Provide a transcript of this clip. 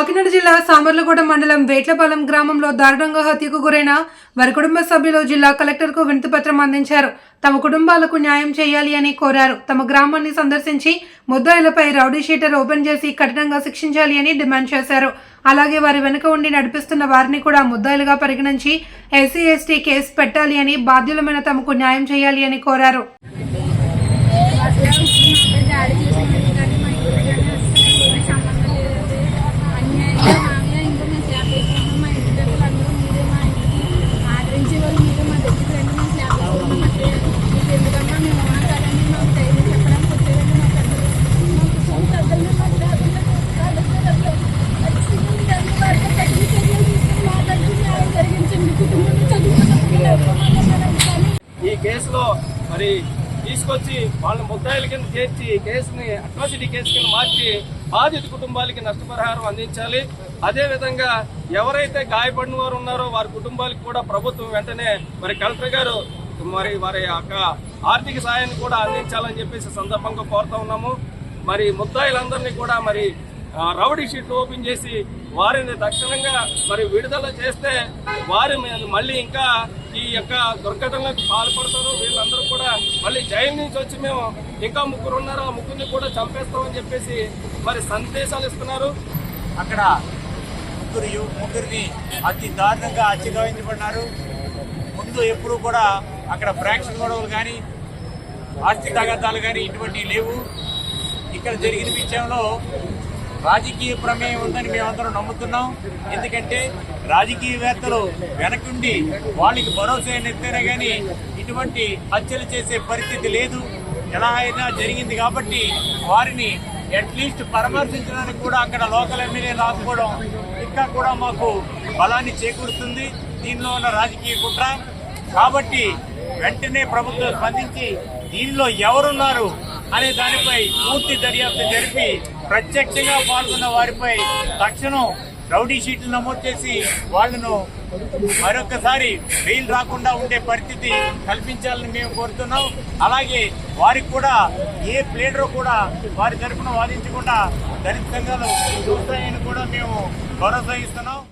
కాకినాడ జిల్లా సామర్లగూడ మండలం వేట్లపాలెం గ్రామంలో దారుణంగా హత్యకు గురైన వారి కుటుంబ సభ్యులు జిల్లా కలెక్టర్కు వినతిపత్రం అందించారు. తమ కుటుంబాలకు న్యాయం చేయాలి అని కోరారు. తమ గ్రామాన్ని సందర్శించి ముద్దాయిలపై రౌడీ షీటర్ ఓపెన్ చేసి కఠినంగా శిక్షించాలి అని డిమాండ్ చేశారు. అలాగే వారి వెనుక ఉండి నడిపిస్తున్న వారిని కూడా ముద్దాయిలుగా పరిగణించి ఎస్సీ ఎస్టీ కేసు పెట్టాలి అని బాధ్యులమైన తమకు న్యాయం చేయాలి అని కోరారు. కేసులో మరి తీసుకొచ్చి వాళ్ళ ముద్దాయిల కింద చేర్చి కేసుని అట్రాసిటీ కేసు కింద మార్చి బాధిత కుటుంబాలకి నష్టపరిహారం అందించాలి. అదేవిధంగా ఎవరైతే గాయపడిన వారు ఉన్నారో వారి కుటుంబాలకు కూడా ప్రభుత్వం వెంటనే మరి కలెక్టర్ గారు మరి వారి యొక్క ఆర్థిక సాయాన్ని కూడా అందించాలని చెప్పేసి సందర్భంగా కోరుతా ఉన్నాము. మరి ముద్దాయిలందరినీ కూడా మరి రౌడీ షీట్ ఓపెన్ చేసి వారిని తక్షణంగా మరి విడుదల చేస్తే వారి మీద మళ్ళీ ఇంకా ఈ యొక్క దుర్ఘటనలకు పాల్పడతారు వీళ్ళందరూ కూడా మళ్ళీ జైలు నుంచి వచ్చి మేము ఇంకా ముగ్గురు ఉన్నారు ఆ ముగ్గురిని కూడా చంపేస్తామని చెప్పేసి మరి సందేశాలు ఇస్తున్నారు. అక్కడ ముగ్గురు ముగ్గురిని అతి దారుణంగా అత్యగవించబడినారు ముందు ఎప్పుడు కూడా అక్కడ ఫ్రాక్షన్ గొడవలు కానీ ఆస్తి తగాదాలు కానీ ఇటువంటివి లేవు. ఇక్కడ జరిగిన విషయంలో రాజకీయ ప్రమేయం ఉందని మేమందరం నమ్ముతున్నాం. ఎందుకంటే రాజకీయవేత్తలు వెనకుండి వాళ్ళకి భరోసా ఎత్తేనే కానీ ఇటువంటి హత్యలు చేసే పరిస్థితి లేదు. ఎలా అయినా జరిగింది కాబట్టి వారిని అట్లీస్ట్ పరామర్శించడానికి కూడా అక్కడ లోకల్ ఎమ్మెల్యే రాకపోవడం ఇంకా కూడా మాకు బలాన్ని చేకూరుతుంది దీనిలో ఉన్న రాజకీయ కుట్ర. కాబట్టి వెంటనే ప్రభుత్వం స్పందించి దీనిలో ఎవరున్నారు అనే దానిపై పూర్తి దర్యాప్తు జరిపి ప్రత్యక్షంగా పాల్గొన్న వారిపై తక్షణం రౌడీ షీట్లు నమోదు చేసి వాళ్ళను మరొకసారి బెయిల్ రాకుండా ఉండే పరిస్థితి కల్పించాలని మేము కోరుతున్నాం. అలాగే వారికి కూడా ఏ ప్లేడర్ కూడా వారి తరఫున వాదించకుండా దళిత సంఘాలు చూస్తాయని కూడా మేము భరోసా ఇస్తున్నాం.